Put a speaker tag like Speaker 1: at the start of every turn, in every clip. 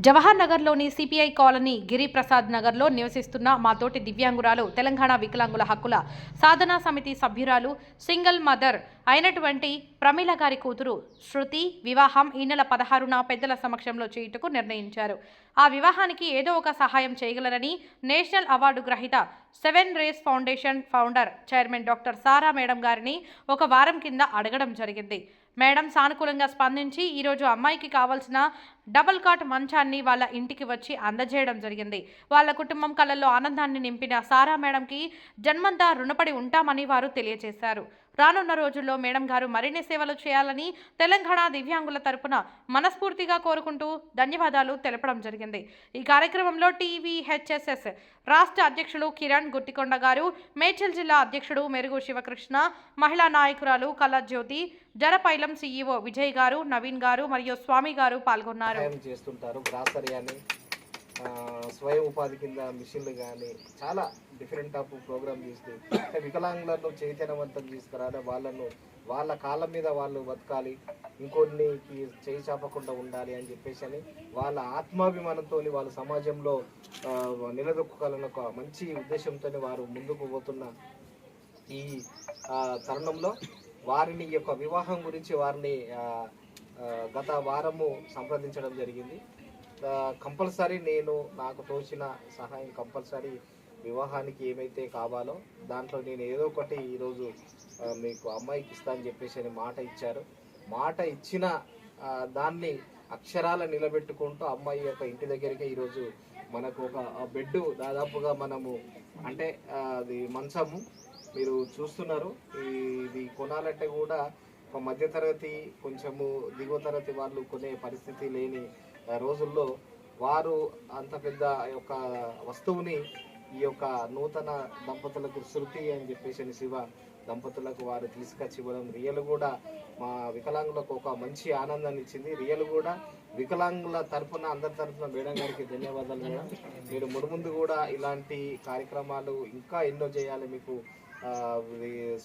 Speaker 1: జవహర్ నగర్లోని CPI colony Giriprasad నగర్లో నివసిస్తున్న మా తోటి దివ్యాంగురాలు తెలంగాణ వికలాంగుల హక్కుల సాధనా సమితి సభ్యురాలు సింగిల్ మదర్ అయినటువంటి ప్రమీల గారి కూతురు శృతి వివాహం ఈ నెల పదహారున పెద్దల సమక్షంలో చేయుటకు నిర్ణయించారు. ఆ వివాహానికి ఏదో ఒక సహాయం చేయగలరని నేషనల్ అవార్డు గ్రహీత seven rays foundation founder chairman doctor Sara madam గారిని ఒక వారం కింద అడగడం జరిగింది. మేడం సానుకూలంగా స్పందించి ఈరోజు అమ్మాయికి కావాల్సిన డబుల్ కాట్ మంచాన్ని వాళ్ళ ఇంటికి వచ్చి అందజేయడం జరిగింది. వాళ్ళ కుటుంబం కళ్ళల్లో ఆనందాన్ని నింపిన సారా మేడంకి జన్మంతా రుణపడి ఉంటామని వారు తెలియజేశారు. రానున్న రోజుల్లో మేడం గారు మరిన్ని సేవలు చేయాలని తెలంగాణ దివ్యాంగుల తరపున మనస్ఫూర్తిగా కోరుకుంటూ ధన్యవాదాలు తెలపడం జరిగింది. ఈ కార్యక్రమంలో టీవీహెచ్ఎస్ఎస్ రాష్ట్ర అధ్యక్షులు కిరణ్ గుట్టికొండ గారు మేడ్చల్ జిల్లా అధ్యక్షుడు మెరుగు శివకృష్ణ మహిళా నాయకురాలు కళాజ్యోతి జరపైలం సీఈఓ విజయ్ గారు నవీన్ గారు మరియు స్వామి గారు పాల్గొన్నారు.
Speaker 2: స్వయం ఉపాధి కింద మిషన్లు కానీ చాలా డిఫరెంట్ ఆఫ్ ప్రోగ్రామ్ చేస్తూ వికలాంగులను చైతన్యవంతం తీసుకురాలి వాళ్ళను వాళ్ళ కాళ్ళ మీద వాళ్ళు బతకాలి ఇంకొన్నికి చేయి చాపకుండా ఉండాలి అని చెప్పేసి అని వాళ్ళ ఆత్మాభిమానంతో వాళ్ళ సమాజంలో ఆ, ఒక మంచి ఉద్దేశంతో వారు ముందుకు పోతున్న ఈ తరుణంలో వారిని యొక్క వివాహం గురించి వారిని గత వారము సంప్రదించడం జరిగింది. కంపల్సరీ నేను నాకు తోచిన సహాయం కంపల్సరీ వివాహానికి ఏమైతే కావాలో దాంట్లో నేను ఏదో ఒకటి ఈరోజు మీకు అమ్మాయికి ఇస్తా అని చెప్పేసి అని మాట ఇచ్చారు. మాట ఇచ్చిన దాన్ని అక్షరాల నిలబెట్టుకుంటూ అమ్మాయి యొక్క ఇంటి దగ్గరికి ఈరోజు మనకు ఒక బెడ్ దాదాపుగా మనము అంటే అది మంచము మీరు చూస్తున్నారు. ఇది కొనాలంటే కూడా మధ్యతరగతి కొంచెము దిగువ తరగతి వాళ్ళు కొనే పరిస్థితి లేని రోజుల్లో వారు అంత పెద్ద యొక్క వస్తువుని ఈ యొక్క నూతన దంపతులకు శృతి అని చెప్పేసి అని శివ దంపతులకు వారు తీసుకొచ్చి ఇవ్వడం రియల్ కూడా మా వికలాంగులకు ఒక మంచి ఆనందాన్ని ఇచ్చింది. రియల్ కూడా వికలాంగుల తరఫున అందరి తరఫున మేడం గారికి ధన్యవాదాలు మేడం. మీరు మునుముందు కూడా ఇలాంటి కార్యక్రమాలు ఇంకా ఎన్నో చేయాలి. మీకు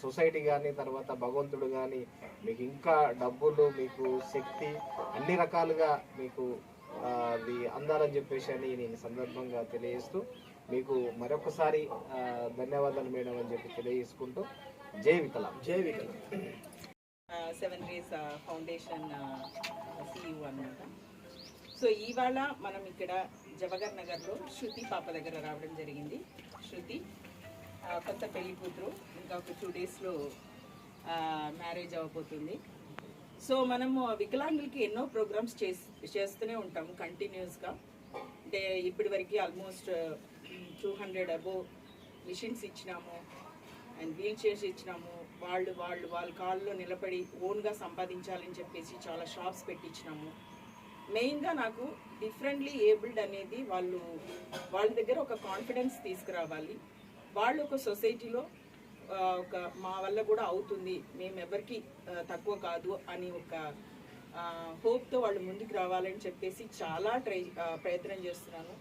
Speaker 2: సొసైటీ కానీ తర్వాత భగవంతుడు కానీ మీకు ఇంకా డబ్బులు మీకు శక్తి అన్ని రకాలుగా మీకు అది అందాలని చెప్పేసి అని నేను సందర్భంగా తెలియజేస్తూ మీకు మరొకసారి ధన్యవాదాలు మేడం అని చెప్పి తెలియజేసుకుంటూ జై వికలాం
Speaker 3: జై వికలం సెవెన్ రేస్ ఫౌండేషన్ సిఇఓ అన్నమాట. సో ఇవాళ మనం ఇక్కడ జవహర్ నగర్లో శృతి పాప దగ్గర రావడం జరిగింది. శృతి కొత్త పెళ్ళి కూతురు. ఇంకా ఒక టూ డేస్లో మ్యారేజ్ అవ్వబోతుంది సో మనము వికలాంగులకి ఎన్నో ప్రోగ్రామ్స్ చేస్తూనే ఉంటాము కంటిన్యూస్గా అంటే ఇప్పటి వరకు almost two hundred above machines ఇచ్చినాము. అండ్ వీల్ చైర్స్ ఇచ్చినాము వాళ్ళు వాళ్ళు వాళ్ళ కాళ్ళలో నిలబడి ఓన్గా సంపాదించాలని చెప్పేసి చాలా షాప్స్ పెట్టించినాము మెయిన్గా నాకు డిఫరెంట్లీ ఏబుల్డ్ అనేది వాళ్ళు వాళ్ళ దగ్గర ఒక కాన్ఫిడెన్స్ తీసుకురావాలి. వాళ్ళు ఒక సొసైటీలో ఒక మా వల్ల కూడా అవుతుంది మేము ఎవరికి తక్కువ కాదు అని ఒక హోప్తో వాళ్ళు ముందుకు రావాలని చెప్పేసి చాలా ట్రై ప్రయత్నం చేస్తున్నాను.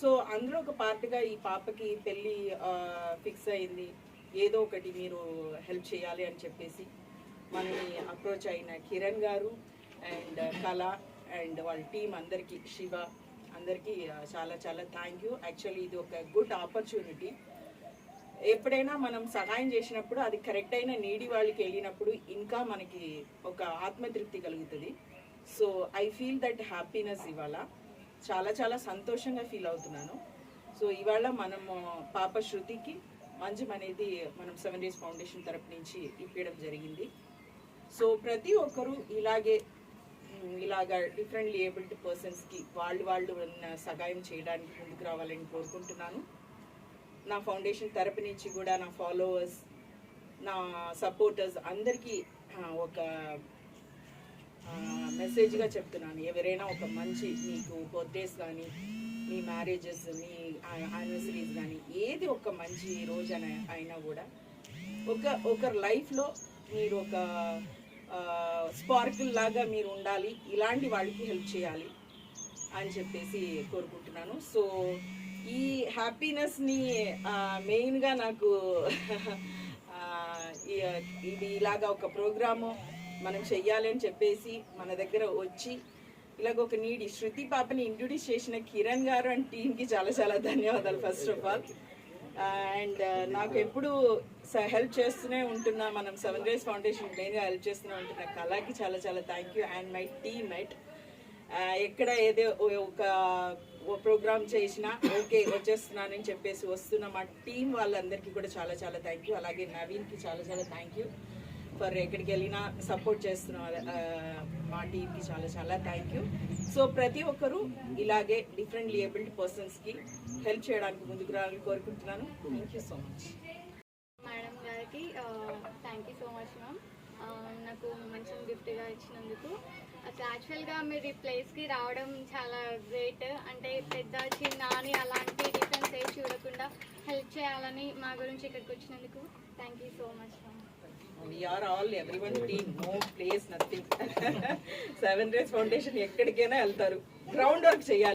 Speaker 3: సో అందులో ఒక పార్ట్గా ఈ పాపకి పెళ్ళి ఫిక్స్ అయింది. ఏదో ఒకటి మీరు హెల్ప్ చేయాలి అని చెప్పేసి మనని అప్రోచ్ అయిన కిరణ్ గారు అండ్ కళ అండ్ వాళ్ళ టీం అందరికీ శివ అందరికీ చాలా చాలా థ్యాంక్ యూ యాక్చువల్లీ ఇది ఒక గుడ్ ఆపర్చునిటీ ఎప్పుడైనా మనం సహాయం చేసినప్పుడు అది కరెక్ట్ అయిన నీడి వాళ్ళకి వెళ్ళినప్పుడు ఇంకా మనకి ఒక ఆత్మతృప్తి కలుగుతుంది. So I feel that happiness ఇవాళ. చాలా చాలా సంతోషంగా ఫీల్ అవుతున్నాను. సో ఇవాళ మనము పాప శృతికి మంజం అనేది మనం సెవెన్ డేస్ ఫౌండేషన్ తరపు నుంచి ఇప్పించడం జరిగింది. సో ప్రతి ఒక్కరూ ఇలాగే ఇలాగ ఇలాగా డిఫరెంట్లీ ఏబుల్డ్ పర్సన్స్కి వాళ్ళు వాళ్ళు ఉన్న సహాయం చేయడానికి ముందుకు రావాలని కోరుకుంటున్నాను. నా ఫౌండేషన్ తరపు నుంచి కూడా నా ఫాలోవర్స్ నా సపోర్టర్స్ అందరికీ ఒక మెసేజ్గా చెప్తున్నాను. ఎవరైనా ఒక మంచి మీకు బర్త్డేస్ కానీ మీ మ్యారేజెస్ మీ యానివర్సరీస్ కానీ ఏది ఒక మంచి రోజు అని అయినా కూడా ఒక ఒకరి లైఫ్లో మీరు ఒక స్పార్కిల్ లాగా మీరు ఉండాలి ఇలాంటి వాళ్ళకి హెల్ప్ చేయాలి అని చెప్పేసి కోరుకుంటున్నాను. సో ఈ హ్యాపీనెస్ని మెయిన్గా నాకు ఇది ఇలాగా ఒక ప్రోగ్రాము మనం చెయ్యాలి అని చెప్పేసి మన దగ్గర వచ్చి ఇలాగ ఒక నీడి శృతి పాపని ఇంట్రొడ్యూస్ చేసిన కిరణ్ గారు అండ్ టీంకి చాలా చాలా ధన్యవాదాలు first of all and uh, నాకు ఎప్పుడు హెల్ప్ చేస్తూనే ఉంటున్నా మనం సెవెన్ డేస్ ఫౌండేషన్ మెయిన్గా హెల్ప్ చేస్తూనే ఉంటున్న కళకి చాలా చాలా thank you and my team met ఎక్కడ ఏదో ఒక ప్రోగ్రామ్ చేసినా ఓకే వచ్చేస్తున్నానని చెప్పేసి వస్తున్న మా టీం వాళ్ళందరికీ కూడా చాలా చాలా థ్యాంక్ యూ అలాగే నవీన్కి చాలా చాలా థ్యాంక్ యూ ఫర్ ఎక్కడికి వెళ్ళినా సపోర్ట్ చేస్తున్న మా టీంకి చాలా చాలా థ్యాంక్ యూ. సో ప్రతి ఒక్కరూ ఇలాగే డిఫరెంట్ లియబిలిటీ పర్సన్స్కి హెల్ప్ చేయడానికి ముందుకు రావాలని కోరుకుంటున్నాను. Thank you so much
Speaker 4: madam గారికి thank you so much ma'am నాకు మంచి గిఫ్ట్గా ఇచ్చినందుకు. అసలు యాక్చువల్గా మీరు ఈ ప్లేస్కి రావడం చాలా గ్రేట్. అంటే పెద్ద చిన్న అని అలాంటి డిఫరెన్స్ ఏ చూడకుండా హెల్ప్ చేయాలని మా గురించి ఇక్కడికి వచ్చినందుకు thank you so much ma'am
Speaker 3: we are all every one team no place nothing seven days foundation ఎక్కడికైనా వెళ్తారు. గ్రౌండ్ వర్క్ చేయాలి.